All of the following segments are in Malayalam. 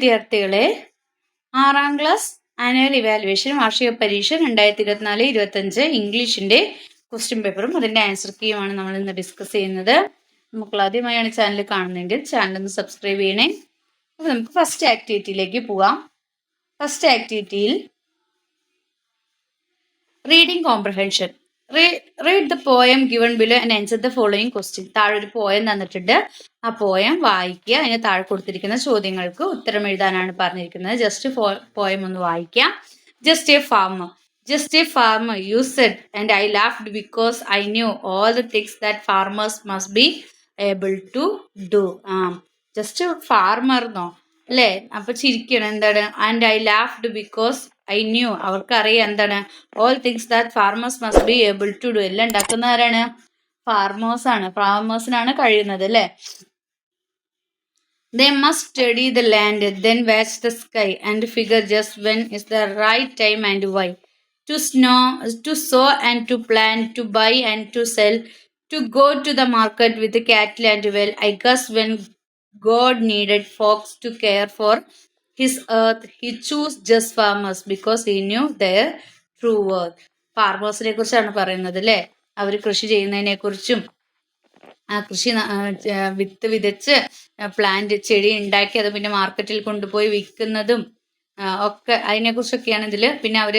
വിദ്യാർത്ഥികളെ ആറാം ക്ലാസ് ആനുവൽ ഇവാലുവേഷൻ വാർഷിക പരീക്ഷ രണ്ടായിരത്തി ഇരുപത്തിനാല് ഇരുപത്തഞ്ച് ഇംഗ്ലീഷിന്റെ ക്വസ്റ്റ്യൻ പേപ്പറും അതിന്റെ ആൻസർ കീയുമാണ് നമ്മൾ ഇന്ന് ഡിസ്കസ് ചെയ്യുന്നത്. നമുക്ക് ആദ്യമായാണ് ചാനൽ കാണുന്നതെങ്കിൽ ചാനൽ ഒന്ന് സബ്സ്ക്രൈബ് ചെയ്യണേ. അപ്പോൾ നമുക്ക് ഫസ്റ്റ് ആക്ടിവിറ്റിയിലേക്ക് പോവാം. First ആക്ടിവിറ്റിയിൽ reading comprehension read the poem given below and answer the following question താഴെ ഒരു പോയം തന്നിട്ടുണ്ട്. ആ പോയം വായിക്കുക. അതിന് താഴെ കൊടുത്തിരിക്കുന്ന ചോദ്യങ്ങൾക്ക് ഉത്തരം എഴുതാനാണ് പറഞ്ഞിരിക്കുന്നത്. ജസ്റ്റ് പോയം ഒന്ന് വായിക്കാം just a farmer just a farmer you said and I laughed because I knew all the things that farmers must be able to do ആ ജസ്റ്റ് ഫാർമർന്നോ അല്ലേ? അപ്പൊ ചിരിക്കണം. എന്താണ്? And I laughed because I knew അവർക്കറിയാം എന്താണ്. All things that farmers must be able to do എല്ലാം ഉണ്ടാക്കുന്ന ആരാണ്? ഫാർമേഴ്സ് ആണ്. ഫാർമേഴ്സിനാണ് കഴിയുന്നത് അല്ലേ? They must study the land then watch the sky and figure just when is the right time and why to snow to sow and to plan to buy and to sell to go to the market with cattle and well I guess when God needed folks to care for his earth. He chose just farmers because he knew their true worth. ഫാർമേഴ്സിനെ കുറിച്ചാണ് പറയുന്നത് അല്ലേ? അവർ കൃഷി ചെയ്യുന്നതിനെ കുറിച്ചും ആ കൃഷി വിത്ത് വിതച്ച് പ്ലാന്റ് ചെടി ഉണ്ടാക്കി അത് പിന്നെ മാർക്കറ്റിൽ കൊണ്ടുപോയി വിൽക്കുന്നതും ഒക്കെ അതിനെക്കുറിച്ചൊക്കെയാണ് ഇതിൽ പിന്നെ അവർ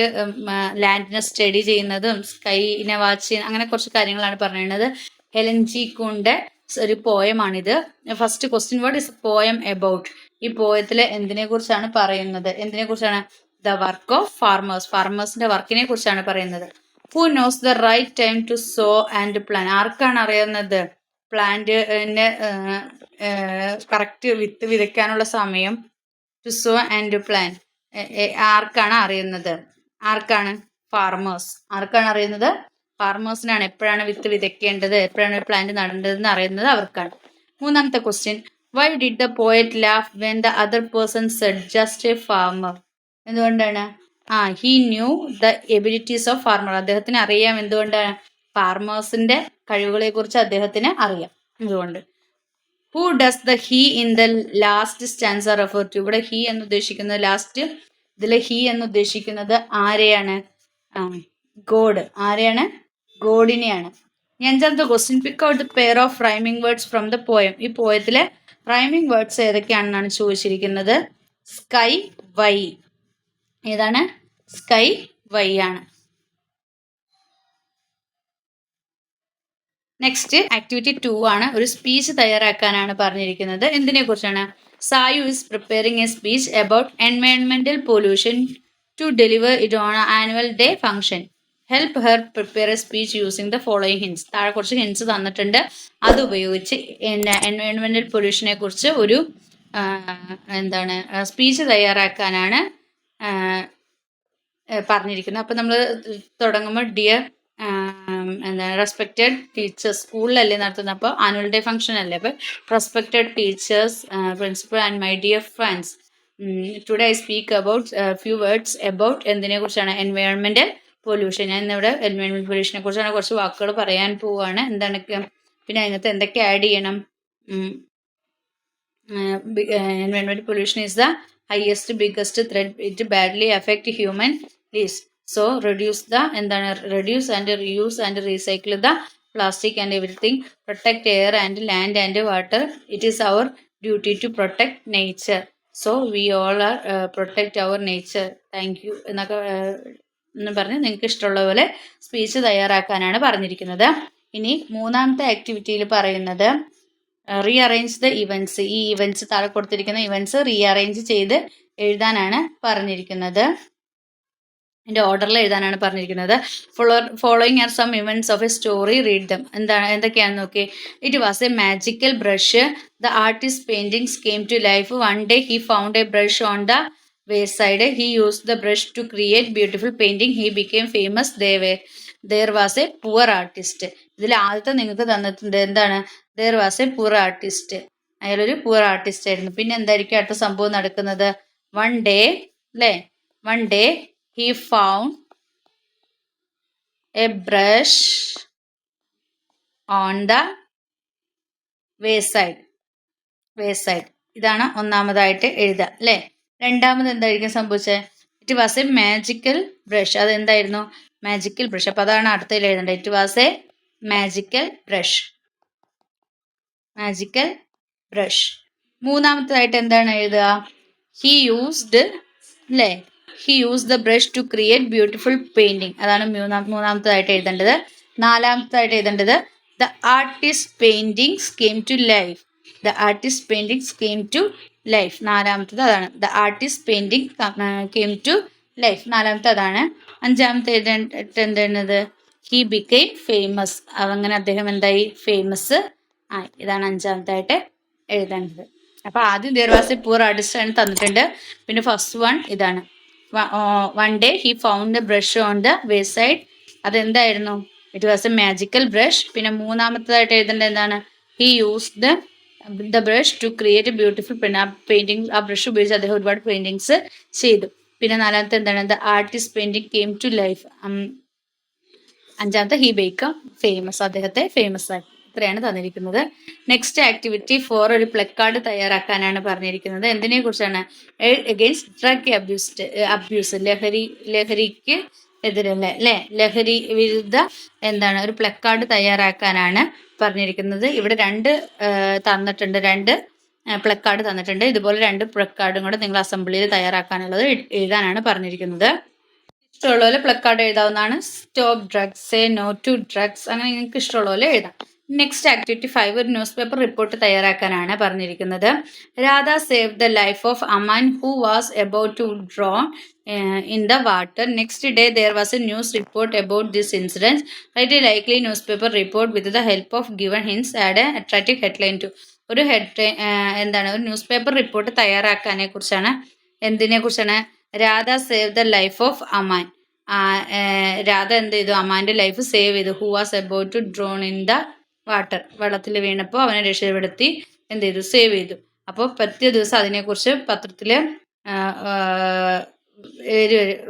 ലാൻഡിനെ സ്റ്റഡി ചെയ്യുന്നതും സ്കൈനെ വാച്ച് ചെയ്യുന്ന അങ്ങനെ കുറച്ച് കാര്യങ്ങളാണ് പറയുന്നത് ഹെലൻ ജി കുണ്ട് ഒരു പോയമാണിത് first question what is poem about ഈ പോയത്തിലെ എന്തിനെ കുറിച്ചാണ് പറയുന്നത്? എന്തിനെ കുറിച്ചാണ്? ദ വർക്ക് ഓഫ് ഫാർമേഴ്സ് ഫാർമേഴ്സിന്റെ വർക്കിനെ കുറിച്ചാണ് പറയുന്നത്. Who knows the right time to sow and plan ആർക്കാണ് അറിയുന്നത്? പ്ലാന്റിനെ കറക്റ്റ് വിത്ത് വിതയ്ക്കാനുള്ള സമയം ടു സോ ആൻഡ് പ്ലാൻ ആർക്കാണ് അറിയുന്നത്? ആർക്കാണ്? ഫാർമേഴ്സ് ആർക്കാണ് അറിയുന്നത്? ഫാർമേഴ്സിനാണ് എപ്പോഴാണ് വിത്ത് വിതയ്ക്കേണ്ടത്? എപ്പോഴാണ് പ്ലാന്റ് നടേണ്ടതെന്ന് അറിയുന്നത് അവർക്കാണ്. മൂന്നാമത്തെ question why did the poet laugh when the other person said just a farmer എന്തുകൊണ്ടാണ്? ആ he knew the abilities of farmer അദ്ദേഹത്തിന് അറിയാം എന്തുകൊണ്ടാണ് ഫാർമേഴ്സിന്റെ കഴിവുകളെ കുറിച്ച് അദ്ദേഹത്തിന് അറിയാം. അതുകൊണ്ട് who does the he in the last stanza refer to ഇവിടെ ഹി എന്ന് ഉദ്ദേശിക്കുന്നത് ലാസ്റ്റ് ഇതിലെ ഹി എന്ന് ഉദ്ദേശിക്കുന്നത് ആരെയാണ് ഗോഡ് ആരെയാണ്? ഗോഡിനെയാണ് അഞ്ചാമത്തെ question pick out the pair of rhyming words from the poem ഈ പോയത്തിലെ റൈമിംഗ് വേർഡ്സ് ഏതൊക്കെയാണെന്നാണ് ചോദിച്ചിരിക്കുന്നത്? Sky why. ഏതാണ്? സ്കൈ വൈ ആണ്. നെക്സ്റ്റ് ആക്ടിവിറ്റി ടു ആണ്. ഒരു സ്പീച്ച് തയ്യാറാക്കാനാണ് പറഞ്ഞിരിക്കുന്നത്. എന്തിനെ കുറിച്ചാണ് Sayu is preparing a speech about എൻവയൺമെന്റൽ pollution to deliver it on annual day function help her prepare a speech using the following hints താഴെ കുറച്ച് ഹിൻസ് തന്നിട്ടുണ്ട്. അത് ഉപയോഗിച്ച് എൻവയോൺമെന്റൽ പൊല്യൂഷനെ കുറിച്ച് ഒരു എന്താണ് സ്പീച്ച് തയ്യാറാക്കാനാണ് പറഞ്ഞിരിക്കുന്നത്. അപ്പം നമ്മൾ തുടങ്ങുമ്പോൾ ഡിയർ എന്താണ് റെസ്പെക്റ്റഡ് ടീച്ചേഴ്സ് സ്കൂളിലല്ലേ നടത്തുന്നത്? അപ്പോൾ ആനുവൽ ഡേ ഫംഗ്ഷൻ അല്ലേ? അപ്പോൾ respected teachers principal and my dear friends today I speak about few words about എന്തിനെ കുറിച്ചാണ്? എൻവയോൺമെന്റൽ പൊല്യൂഷൻ ഞാൻ ഇന്നിവിടെ എൻവയോൺമെന്റ് പൊല്യൂഷനെ കുറിച്ചാണ് കുറച്ച് വാക്കുകൾ പറയാൻ പോവുകയാണ് എന്താണ് പിന്നെ അതിനകത്ത് എന്തൊക്കെ ആഡ് ചെയ്യണം? Environment pollution is the highest biggest threat it badly effect human lives so reduce the എന്താണ് reduce and reuse and recycle the plastic and everything protect air and land and water it is our duty to protect nature so we all are protect our nature thank you എന്നൊക്കെ എന്ന് പറഞ്ഞ് നിങ്ങൾക്ക് ഇഷ്ടമുള്ള പോലെ സ്പീച്ച് തയ്യാറാക്കാനാണ് പറഞ്ഞിരിക്കുന്നത്. ഇനി മൂന്നാമത്തെ ആക്ടിവിറ്റിയിൽ പറയുന്നത് റീഅറേഞ്ച് ദ ഇവന്റ്സ് ഈ ഇവന്റ്സ് താഴെ കൊടുത്തിരിക്കുന്ന ഇവന്റ്സ് റീഅറേഞ്ച് ചെയ്ത് എഴുതാനാണ് പറഞ്ഞിരിക്കുന്നത്. എന്റെ ഓർഡറിൽ എഴുതാനാണ് പറഞ്ഞിരിക്കുന്നത്. Follow following are some events of a story read them എന്താണ് എന്തൊക്കെയാണെന്ന് നോക്കി it was a magical brush the artist paintings came to life one day he found a brush on the wayside. He used the brush to create beautiful painting. He became famous. They were, there was a poor artist ഇതിൽ ആദ്യത്തെ നിങ്ങൾക്ക് തന്നിട്ടുണ്ട്. എന്താണ്? There was a poor artist അയാളൊരു പുവർ ആർട്ടിസ്റ്റ് ആയിരുന്നു. പിന്നെ എന്തായിരിക്കും അടുത്ത സംഭവം നടക്കുന്നത്? വൺ ഡേ അല്ലേ one day he found a brush on the wayside wayside ഇതാണ് ഒന്നാമതായിട്ട് എഴുതുക അല്ലേ രണ്ടാമത് എന്തായിരിക്കും സംഭവിച്ചത് it was a magical brush അതെന്തായിരുന്നു? Magical brush അപ്പോൾ അതാണ് അടുത്തതിൽ എഴുതേണ്ടത്. It was a magical brush magical brush മൂന്നാമത്തതായിട്ട് എന്താണ് എഴുതുക? ഹി യൂസ്ഡ് അല്ലേ he use the brush to create beautiful painting അതാണ് മൂന്നാം മൂന്നാമത്തതായിട്ട് എഴുതേണ്ടത്. നാലാമത്തതായിട്ട് എഴുതേണ്ടത് the artist paintings came to life the artist paintings came to life നാലാമത്തത് അതാണ്. The artist painting came to life നാലാമത്തെ അതാണ്. അഞ്ചാമത്തെ എന്താണത് എന്താണ്? ഹി ബിക്കെയിം ഫേമസ് അങ്ങനെ അദ്ദേഹം എന്തായി? ഫേമസ് ആയി. ഇതാണ് അഞ്ചാമത്തായിട്ട് എഴുതേണ്ടത്. അപ്പൊ ആദ്യം ദേർവാസി പൂർ ആർട്ടിസ്റ്റ് ആണ് തന്നിട്ടുണ്ട്. പിന്നെ ഫസ്റ്റ് വൺ ഇതാണ്. One day he found the brush on the wayside അതെന്തായിരുന്നു? It was a magical brush പിന്നെ മൂന്നാമത്തതായിട്ട് എഴുതേണ്ടത് എന്താണ്? He use the brush to create beautiful pen ആ ബ്രഷ് ഉപയോഗിച്ച് അദ്ദേഹം ഒരുപാട് പെയിന്റിങ്സ് ചെയ്തു. പിന്നെ നാലാമത്തെ എന്താണ്? The artist painting came to life അഞ്ചാമത്തെ ഹി ബേക്കം ഫേമസ് അദ്ദേഹത്തെ ഫേമസ് ആക്കി. ഇത്രയാണ് തന്നിരിക്കുന്നത്. നെക്സ്റ്റ് ആക്ടിവിറ്റി ഫോർ ഒരു പ്ലക്കാർഡ് തയ്യാറാക്കാനാണ് പറഞ്ഞിരിക്കുന്നത്. എന്തിനെ കുറിച്ചാണ് എഗെയിൻസ്റ്റ് ഡ്രഗ് അബ്യൂസ് അബ്യൂസ് ലഹരി ലഹരിക്ക് എതിരല്ല? അല്ലെ ലഹരി വിരുദ്ധ എന്താണ്? ഒരു പ്ലക്കാർഡ് തയ്യാറാക്കാനാണ് പറഞ്ഞിരിക്കുന്നത്. ഇവിടെ രണ്ട് തന്നിട്ടുണ്ട്. രണ്ട് പ്ലക്കാർഡ് തന്നിട്ടുണ്ട്. ഇതുപോലെ രണ്ട് പ്ലക്കാർഡും കൂടെ നിങ്ങൾ അസംബ്ലിയിൽ തയ്യാറാക്കാനുള്ളത് എഴുതാനാണ് പറഞ്ഞിരിക്കുന്നത്. ഇഷ്ടമുള്ള പോലെ പ്ലക്കാർഡ് എഴുതാവുന്നതാണ്. Stop drugs no to drugs. അങ്ങനെ നിങ്ങൾക്ക് ഇഷ്ടമുള്ള പോലെ എഴുതാം. നെക്സ്റ്റ് ആക്ടിവിറ്റി ഫൈവ് ഒരു ന്യൂസ് പേപ്പർ റിപ്പോർട്ട് തയ്യാറാക്കാനാണ് പറഞ്ഞിരിക്കുന്നത്. Radha save the life of a man who was about to drown in the water next day there was a news report about this incidence write a likely newspaper report with the help of given hints add a attractive headline to ഒരു ഹെഡ് എന്താണ്? ഒരു ന്യൂസ് പേപ്പർ റിപ്പോർട്ട് തയ്യാറാക്കാനെ കുറിച്ചാണ് എന്തിനെ കുറിച്ചാണ്? Radha save the life of a man Radha എന്ത് ചെയ്തു? അമാന്റെ ലൈഫ് സേവ് ചെയ്തു. Who was about to drown in the water വെള്ളത്തിൽ വീണപ്പോൾ അവനെ രക്ഷപ്പെടുത്തി എന്ത് ചെയ്തു? സേവ് ചെയ്തു. അപ്പോൾ പറ്റിയ ദിവസം അതിനെക്കുറിച്ച് പത്രത്തിൽ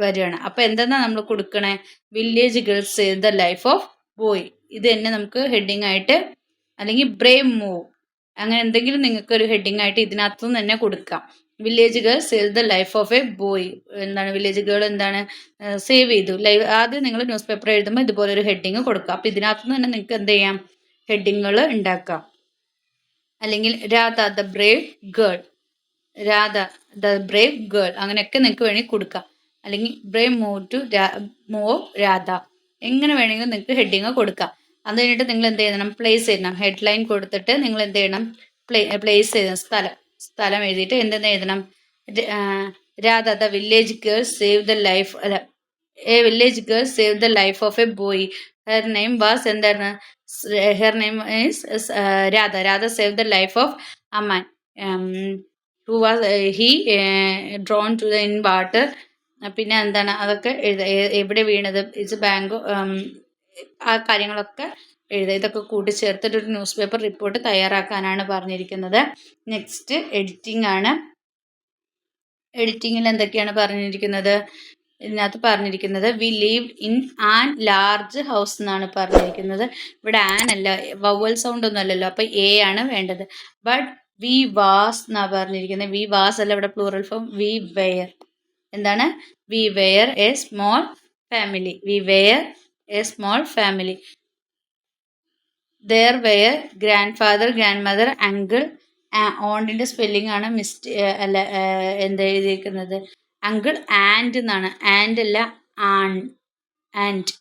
വരികയാണ്. അപ്പോൾ എന്തെന്നാ നമ്മൾ കൊടുക്കണേ? Village girls save the life of boy ഇത് തന്നെ നമുക്ക് ഹെഡിങ് ആയിട്ട് അല്ലെങ്കിൽ ബ്രേവ് മൂവ് അങ്ങനെ എന്തെങ്കിലും നിങ്ങൾക്ക് ഒരു ഹെഡിങ് ആയിട്ട് ഇതിനകത്തു നിന്ന് തന്നെ കൊടുക്കാം. Village girl save the life of a boy എന്താണ്? വില്ലേജ് ഗേൾ എന്താണ്? സേവ് ചെയ്തു. ലൈവ് ആദ്യം നിങ്ങൾ ന്യൂസ് പേപ്പർ എഴുതുമ്പോൾ ഇതുപോലെ ഒരു ഹെഡിങ് കൊടുക്കുക. അപ്പോൾ ഇതിനകത്തു നിന്ന് തന്നെ നിങ്ങൾക്ക് എന്ത് ചെയ്യാം? ഹെഡിങ്ങുകൾ ഉണ്ടാക്കാം. അല്ലെങ്കിൽ Radha the brave girl. Radha the brave girl. അങ്ങനെയൊക്കെ നിങ്ങൾക്ക് വേണമെങ്കിൽ കൊടുക്കാം. അല്ലെങ്കിൽ brave move to move Radha. എങ്ങനെ വേണമെങ്കിലും നിങ്ങൾക്ക് ഹെഡിങ് കൊടുക്കാം. അത് കഴിഞ്ഞിട്ട് നിങ്ങൾ എന്ത് ചെയ്യണം? പ്ലേസ് ചെയ്യണം ഹെഡ്ലൈൻ കൊടുത്തിട്ട് നിങ്ങൾ എന്ത് ചെയ്യണം? പ്ലേ പ്ലേസ് ചെയ്യണം സ്ഥലം സ്ഥലം എഴുതിയിട്ട് എന്തെന്ന് എഴുതണം? Radha the village girl save the life അല്ല a village girl save the life of her, boy her name was എന്താണ് her name is Radha Radha save the life who was who was he drown to the in water പിന്നെ എന്താണ്? അതൊക്കെ എഴുത എവിടെ വീണത്? ഇറ്റ്സ് ബാങ്ക് ആ കാര്യങ്ങളൊക്കെ എഴുതുക ഇതൊക്കെ കൂട്ടിച്ചേർത്തിട്ട് ഒരു ന്യൂസ് പേപ്പർ റിപ്പോർട്ട് തയ്യാറാക്കാനാണ് പറഞ്ഞിരിക്കുന്നത്. നെക്സ്റ്റ് എഡിറ്റിംഗ് ആണ്. എഡിറ്റിങ്ങിൽ എന്തൊക്കെയാണ് പറഞ്ഞിരിക്കുന്നത്? ഇതിനകത്ത് പറഞ്ഞിരിക്കുന്നത് we live in an large house എന്നാണ് പറഞ്ഞിരിക്കുന്നത്. ഇവിടെ ആൻ അല്ല വവൽ സൗണ്ട് ഒന്നും അല്ലല്ലോ അപ്പോൾ എ ആണ് വേണ്ടത്. ബട്ട് വി വാസ് എന്നാണ് പറഞ്ഞിരിക്കുന്നത്. വി വാസ് അല്ല ഇവിടെ പ്ലൂറൽ ഫോം വി വെയർ എന്താണ്? We were a small family we were a small family there were grandfather grandmother uncle ഓണ്ടിന്റെ spelling ആണ് മിസ്റ്റ് അല്ല എന്താ എഴുതിയിരിക്കുന്നത് അങ്കിൾ ആൻഡ് എന്നാണ്. ആൻഡ് അല്ല aunt. And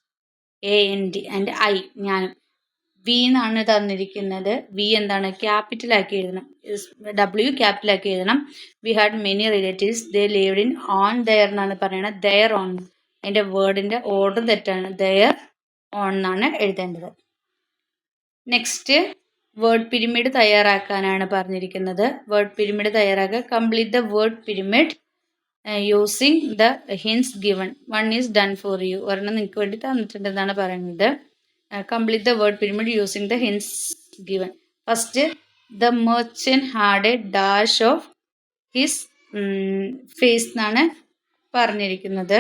A N D and I ഞാനും. വി എന്നാണ് തന്നിരിക്കുന്നത്. വി എന്താണ്? ക്യാപിറ്റലാക്കി എഴുതണം. ഡബ്ല്യു ക്യാപിറ്റലാക്കി എഴുതണം. We had many relatives. They lived in on their എന്നാണ് പറയുന്നത് ദയർ ഓൺ. അതിന്റെ വേർഡിന്റെ ഓർഡർ തെറ്റാണ്. ദയർ ഓൺ എന്നാണ് എഴുതേണ്ടത്. നെക്സ്റ്റ് വേർഡ് പിരിമിഡ് തയ്യാറാക്കാനാണ് പറഞ്ഞിരിക്കുന്നത്. വേർഡ് പിരിമിഡ് തയ്യാറാക്കുക. Complete the word pyramid. Using the hints given one is done for you ഒരെണ്ണം നിങ്ങൾക്ക് വേണ്ടി തന്നിട്ടുണ്ടെന്നാണ് പറയുന്നത്. Complete the word pyramid using the hints given first the merchant had a dash of his face എന്നാണ് പറഞ്ഞിരിക്കുന്നത്.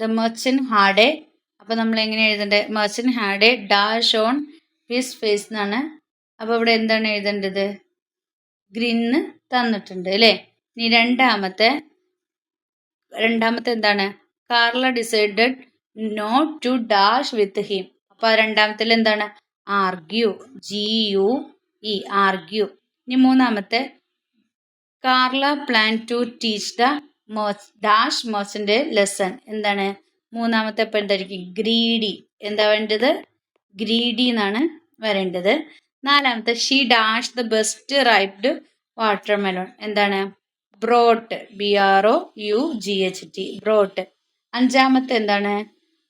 ദ മെർച്ചൻ ഹാഡ് എ അപ്പോൾ നമ്മൾ എങ്ങനെ എഴുതേണ്ടത് merchant had a dash on his face എന്നാണ്. അപ്പോൾ ഇവിടെ എന്താണ് എഴുതേണ്ടത്? ഗ്രിന്ന് തന്നിട്ടുണ്ട് അല്ലേ? ഇനി രണ്ടാമത്തെ രണ്ടാമത്തെ എന്താണ്? Carla decided not to dash with him അപ്പോൾ രണ്ടാമത്തിൽ എന്താണ്? Argue G U E argue ഇനി മൂന്നാമത്തെ Carla plan to teach the moss dash മോസിന്റെ lesson എന്താണ്? മൂന്നാമത്തെ ഇപ്പം എന്തായിരിക്കും? ഗ്രീഡി എന്താ വേണ്ടത്? ഗ്രീഡി എന്നാണ് വരേണ്ടത്. നാലാമത്തെ she dash the best riped watermelon എന്താണ്? Brought B R O U G H T brought. അഞ്ചാമത്തെ എന്താണ്?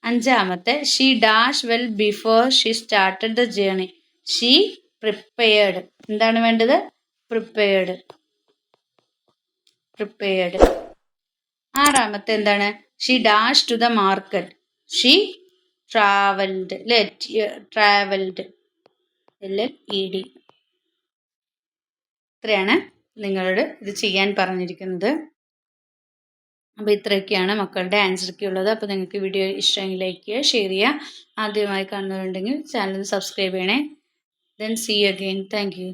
അഞ്ചാമത്തെ she dash well before she started the journey she prepared എന്താണ് വേണ്ടത്? പ്രിപ്പയർഡ് പ്രിപ്പയർഡ് ആറാമത്തെ എന്താണ്? She dash to the market she travelled let travelled L E D ഇത്രയാണ് നിങ്ങളോട് ഇത് ചെയ്യാൻ പറഞ്ഞിരിക്കുന്നത്. അപ്പോൾ ഇത്രയൊക്കെയാണ് മക്കളുടെ ആൻസറൊക്കെ ഉള്ളത്. അപ്പോൾ നിങ്ങൾക്ക് വീഡിയോ ഇഷ്ടമെങ്കിൽ ലൈക്ക് ചെയ്യുക ഷെയർ ചെയ്യുക. ആദ്യമായി കാണുന്നവരുണ്ടെങ്കിൽ ചാനൽ സബ്സ്ക്രൈബ് ചെയ്യണേ. Then see again thank you